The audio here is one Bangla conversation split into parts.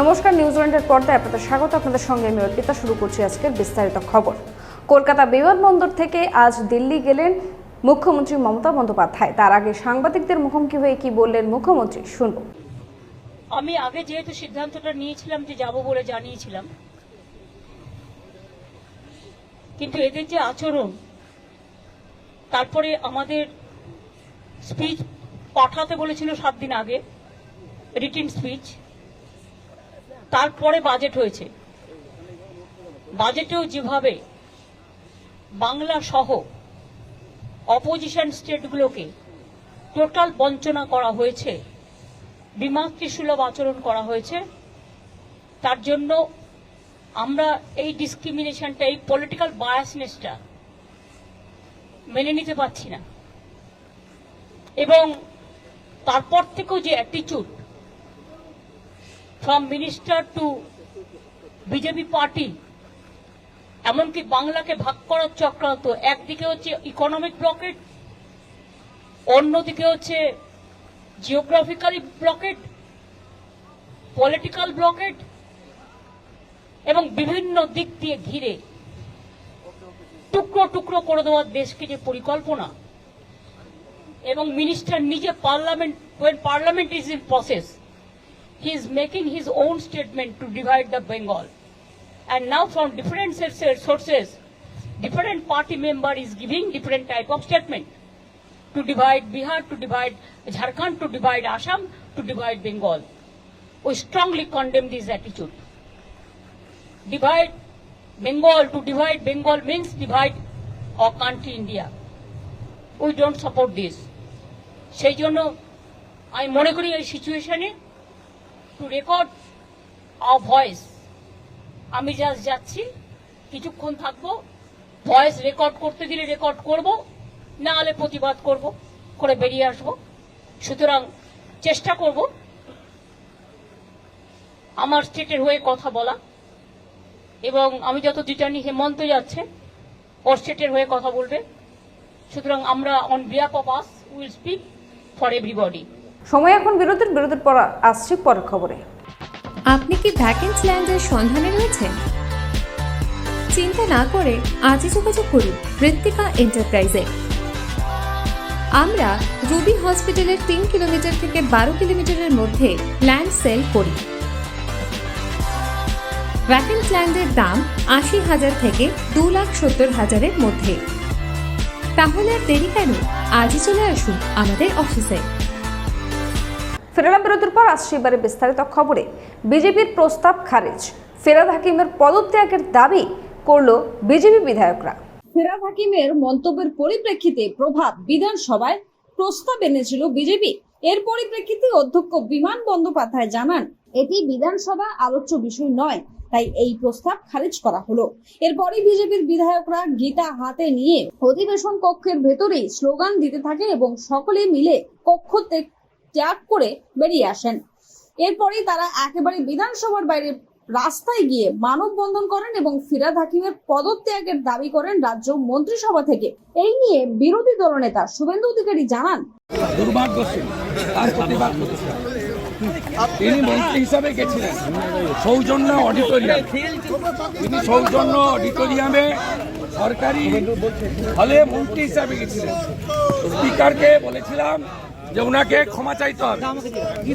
নমস্কার নিউজিল্যান্ডের পর্দায় আপনাদের স্বাগত। আপনাদের সঙ্গে আমি অর্পিতা, শুরু করছি আজকের বিস্তারিত খবর। কলকাতা বিমানবন্দর থেকে আজ দিল্লি গেলেন মুখ্যমন্ত্রী মমতা বন্দ্যোপাধ্যায়। তার আগে সাংবাদিকদের মুখোমুখি হয়ে কি বললেন মুখ্যমন্ত্রী শুনব আমি আগে যেহেতু সিদ্ধান্তটা নিয়েছিলাম যে যাব বলে জানিয়েছিলাম, কিন্তু এদের যে আচরণ, তারপরে আমাদের স্পিচ পাঠাতে বলেছিল সাত দিন আগে রিটিন স্পিচ তারপরে বাজেট হয়েছে। বাজেটেও যেভাবে বাংলা সহ অপোজিশন স্টেটগুলোকে টোটাল বঞ্চনা করা হয়েছে, বিমাতৃসুলভ আচরণ করা হয়েছে, তার জন্য আমরা এই ডিসক্রিমিনেশনটা এই পলিটিক্যাল বায়াসনেসটা মেনে নিতে পারছি না। এবং তারপর থেকেও যে অ্যাটিচিউড from minister to BJP party এমনকি বাংলাকে ভাগ করার চক্রান্ত একদিকে হচ্ছে ইকোনমিক ব্লকেট অন্যদিকে হচ্ছে জিওগ্রাফিক্যালি ব্লকেট পলিটিক্যাল ব্লকেট এবং বিভিন্ন দিক দিয়ে ঘিরে টুকরো টুকরো করে দেওয়ার দেশকে যে পরিকল্পনা, এবং মিনিস্টার নিজে parliament parliament is in process he is making his own statement to divide the bengal and now from different sources- different party member is giving different type of statement to divide Bihar, to divide Jharkhand, to divide Assam, to divide Bengal. We strongly condemn this attitude. Divide Bengal, to divide Bengal means divide our country India. We don't support this. সেই জন্য আমি মনে করি এই সিচুয়েশনে টু রেকর্ড আওয়ার ভয়েস আমি জাস্ট যাচ্ছি, কিছুক্ষণ থাকব ভয়েস রেকর্ড করতে দিলে রেকর্ড করব, না হলে প্রতিবাদ করব, করে বেরিয়ে আসব। সুতরাং চেষ্টা করব আমার স্টেটের হয়ে কথা বলা এবং আমি যত জানি হেমন্ত যাচ্ছে, ওর স্টেটের হয়ে কথা বলবে। সুতরাং আমরা on behalf of us will speak for everybody সময় এখন বিরতির বিরতির পর আসছি পরের খবরে। আপনি কি ভ্যাকেন্স ল্যান্ডের সন্ধানে রয়েছেন? চিন্তা না করে আজই যোগাযোগ করুন ঋত্বিকা এন্টারপ্রাইজে। আমরা রুবি হসপিটালের তিন কিলোমিটার থেকে বারো কিলোমিটারের মধ্যে ল্যান্ড সেল করি। ভ্যাকেন্স ল্যান্ডের দাম আশি হাজার থেকে দু লাখ সত্তর হাজারের মধ্যে। তাহলে আর দেরি কেন? আজই চলে আসুন আমাদের অফিসে ফেরালাম বিরতির পর আসছি এবারে বিস্তারিত খবরে। বিজেপির প্রস্তাব খারিজ। ফেরাদ হাকিমের পদত্যাগের দাবি করল বিজেপি বিধায়করা। ফেরাদ হাকিমের মন্তব্যের পরিপ্রেক্ষিতে প্রভাত বিধানসভায় প্রস্তাব এনেছিল বিজেপি। এর পরিপ্রেক্ষিতে অধ্যক্ষ বিমান বন্দ্যোপাধ্যায় জানান, এটি বিধানসভা আলোচ্য বিষয় নয়, তাই এই প্রস্তাব খারিজ করা হলো। এরপরই বিজেপির বিধায়করা গীতা হাতে নিয়ে অধিবেশন কক্ষের ভেতরেই স্লোগান দিতে থাকে এবং সকলে মিলে কক্ষ ত্যাগ- করে বেরিয়ে আসেন। এরপরেই তারা একেবারে বিধানসভার বাইরে রাস্তায় গিয়ে মানববন্ধন করেন এবং ফিরাদ হাকিমের পদত্যাগের দাবি করেন রাজ্য মন্ত্রিসভা থেকে। এই নিয়ে বিরোধী দলনেতা শুভেন্দু অধিকারী জানান। তিনি মন্ত্রী হিসাবে গেছিলেন। সৌজন্য অডিটোরিয়াম। তিনি সৌজন্য অডিটোরিয়ামে সরকারি হলে মন্ত্রী হিসাবে গেছিলেন। স্পিকারকে বলেছিলাম যে ওনাকে ক্ষমা চাইতে হবে।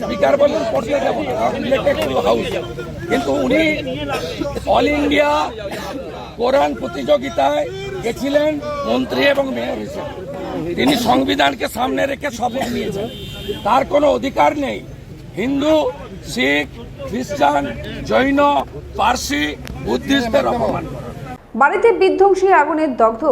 স্পিকার বললেন পড়তে যাব হাউস কিন্তু উনি অল ইন্ডিয়া কোরআন প্রতিযোগিতায় গেছিলেন, মন্ত্রী এবং মেয়র হিসেবে। তিনি সংবিধানকে সামনে রেখে শপথ নিয়েছেন। তার কোনো অধিকার নেই। হিন্দু, শিখ, খ্রিস্টান, জৈন, পার্সি, বুদ্ধিস্টদের অপমান বাড়িতে বিধ্বংসী আগুনের দগ্ধ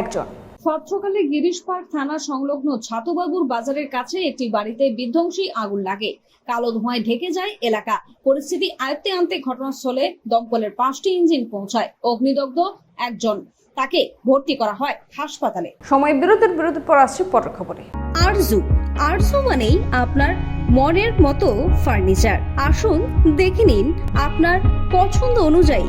একজন। সাত সকালে গিরিশ পার্ক থানা সংলগ্ন ছাতুবাবুর বাজারের কাছে একটি বাড়িতে বিধ্বংসী আগুন লাগে। কালো ধোঁয়ায় ঢেকে যায় এলাকা। পরিস্থিতি আয়ত্তে আনতে ঘটনাস্থলে দমকলের পাঁচটি ইঞ্জিন পৌঁছায়। অগ্নিদগ্ধ একজন। তাকে ভর্তি করা হয় হাসপাতালে। সময় বিরতির বিরতির পর আসছে পরের খবরে। আরজু। আরজু মানেই আপনার মনের মতো ফার্নিচার। আসুন দেখে নিন আপনার পছন্দ অনুযায়ী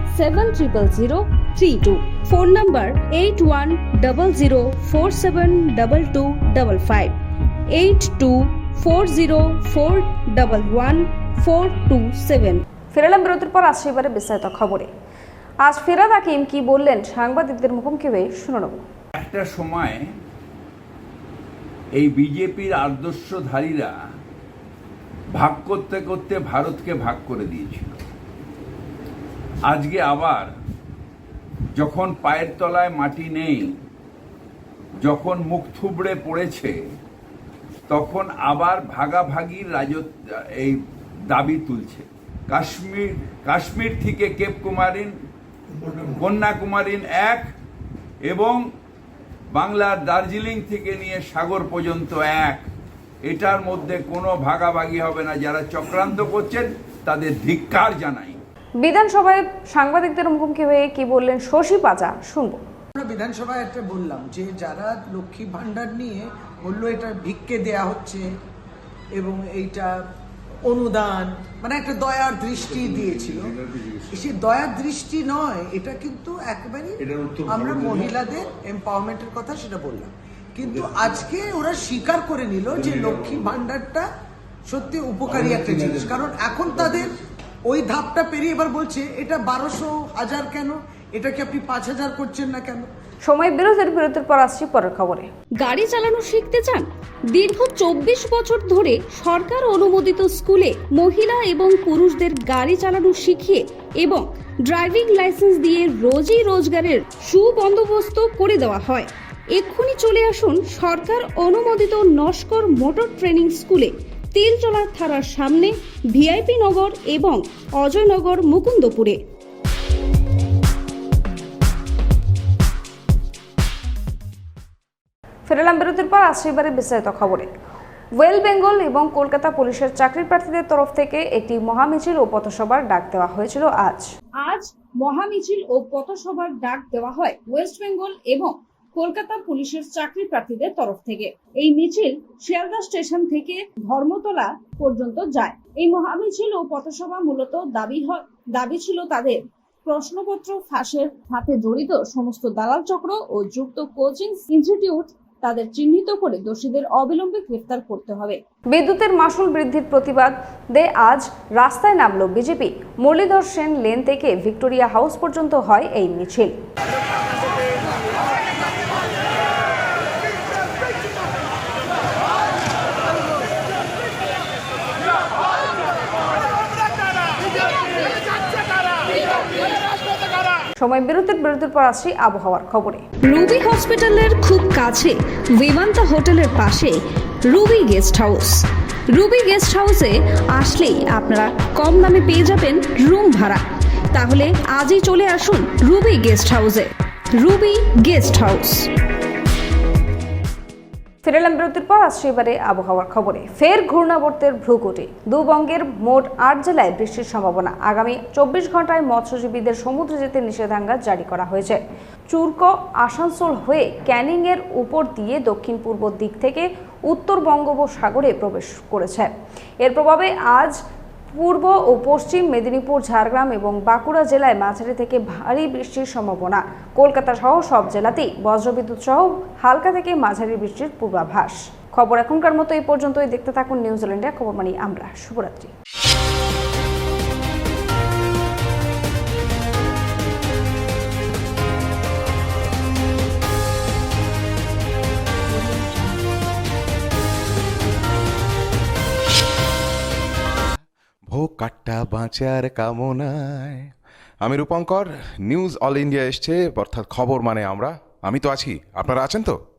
seven triple zero three two phone number eight one double zero four seven double two double five eight two four zero four double one four two seven ফেরালাম বিরতির পর আসছে এবারে বিস্তারিত খবরে। আজ ফেরাদ হাকিম কি বললেন সাংবাদিকদের মুখোমুখি হয়ে শুনে নেব। একটা সময় এই বিজেপির আদর্শধারীরা ভাগ করতে করতে ভারতকে ভাগ করে দিয়েছিল। আজকে আবার যখন পায়ের তলায় মাটি নেই, যখন মুখ থুবড়ে পড়েছে, তখন আবার ভাগাভাগির রাজত্ব, এই দাবি তুলছে। কাশ্মীর কাশ্মীর থেকে কেপ কুমারিন কন্যাকুমারিন এক এবং বাংলার দার্জিলিং থেকে নিয়ে সাগর পর্যন্ত এক। এটার মধ্যে কোনো ভাগাভাগি হবে না। যারা চক্রান্ত করছেন, তাদের ধিক্কার জানাই। বিধানসভায় সাংবাদিকদের মুখোমুখি হয়ে কি বললেন শশী পাজা? শুনব। আমরা বিধানসভায় একটা বললাম যে যারা লক্ষ্মী ভাণ্ডার নিয়ে বলল এটা ভিক্ষে দেয়া হচ্ছে এবং এইটা অনুদান মানে একটা দয়ার দৃষ্টি দিয়েছিল। সে দয়ার দৃষ্টি নয় এটা কিন্তু একেবারে আমরা মহিলাদের এম্পাওয়ারমেন্টের কথা সেটা বললাম। কিন্তু আজকে ওরা স্বীকার করে নিল যে লক্ষ্মী ভাণ্ডারটা সত্যি উপকারী একটা জিনিস। কারণ এখন তাদের ওই ধাপটা পেরিয়ে এবার বলছে এটা বারোশো হাজার কেন? এটাকে আপনি পাঁচ হাজার করছেন না কেন? সময় বিরতির বিরতির পর আসছি পরের খবরে। গাড়ি চালানো শিখতে চান? দীর্ঘ চব্বিশ বছর ধরে সরকার অনুমোদিত স্কুলে মহিলা এবং পুরুষদের গাড়ি চালানো শিখিয়ে এবং ড্রাইভিং লাইসেন্স দিয়ে রোজই রোজগারের সুবন্দোবস্ত করে দেওয়া হয়। এক্ষুনি চলে আসুন সরকার অনুমোদিত নস্কর মোটর ট্রেনিং স্কুলে। তিলচলার থানার সামনে ভিআইপি নগর এবং অজয়নগর মুকুন্দপুরে। ফেরালাম বিরতির পর আসছে এবারে বিস্তারিত খবরে। ওয়েল বেঙ্গল এবং কলকাতা পুলিশের চাকরি প্রার্থীদের তরফ থেকে একটি মহামিছিল ও পথসভার ডাক দেওয়া হয়েছিল আজ। আজ মহামিছিল ও পথসভার ডাক দেওয়া হয় ওয়েস্ট বেঙ্গল এবং কলকাতা পুলিশের চাকরি প্রার্থীদের তরফ থেকে। এই মিছিল শিয়ালদা স্টেশন থেকে ধর্মতলা পর্যন্ত যায়। এই মহামিছিল ও পথসভা মূলত দাবি দাবি ছিল তাদের প্রশ্নপত্র ফাঁসের হাতে জড়িত সমস্ত দালাল চক্র ও যুক্ত কোচিং ইনস্টিটিউট তাদের চিহ্নিত করে দোষীদের অবিলম্বে গ্রেফতার করতে হবে। বিদ্যুতের মাসুল বৃদ্ধির প্রতিবাদে আজ রাস্তায় নামলো বিজেপি। মুরলীধর সেন লেন থেকে ভিক্টোরিয়া হাউস পর্যন্ত হয় এই মিছিল। সময় বিরতির বিরতির পর আসছি আবহাওয়ার খবরে। রুবি হসপিটালের খুব কাছে, বিমান্তা হোটেলের পাশে Ruby Guest House. Ruby Guest হাউসে আসলেই আপনারা কম দামে পেয়ে যাবেন রুম ভাড়া। তাহলে আজই চলে আসুন রুবি গেস্ট হাউসে। Ruby guest house. ফিরেলাম বিরতির পর আসছে এবারে আবহাওয়ার খবরে। ফের ঘূর্ণাবর্তের ভ্রুকুটি। দুবঙ্গের মোট আট জেলায় বৃষ্টির সম্ভাবনা। আগামী চব্বিশ ঘন্টায় মৎস্যজীবীদের সমুদ্রে যেতে নিষেধাজ্ঞা জারি করা হয়েছে। চুরকো, আসানসোল হয়ে ক্যানিংয়ের উপর দিয়ে দক্ষিণ পূর্ব দিক থেকে উত্তর বঙ্গোপসাগরে প্রবেশ করেছে। এর প্রভাবে আজ পূর্ব ও পশ্চিম মেদিনীপুর, ঝাড়গ্রাম এবং বাঁকুড়া জেলায় মাঝারি থেকে ভারী বৃষ্টির সম্ভাবনা। কলকাতা সহ সব জেলাতেই বজ্রবিদ্যুৎ সহ হালকা থেকে মাঝারি বৃষ্টির পূর্বাভাস। খবর এখনকার মতো এই পর্যন্তই। দেখতে থাকুন নিউজিল্যান্ডে খবর মানি আমরা। শুভরাত্রি। একটা বাঁচার কামনায়। আমি রূপঙ্কর, নিউজ অল ইন্ডিয়া এসছে, অর্থাৎ খবর মানে আমরা। আমি তো আছি। আপনারা আছেন তো?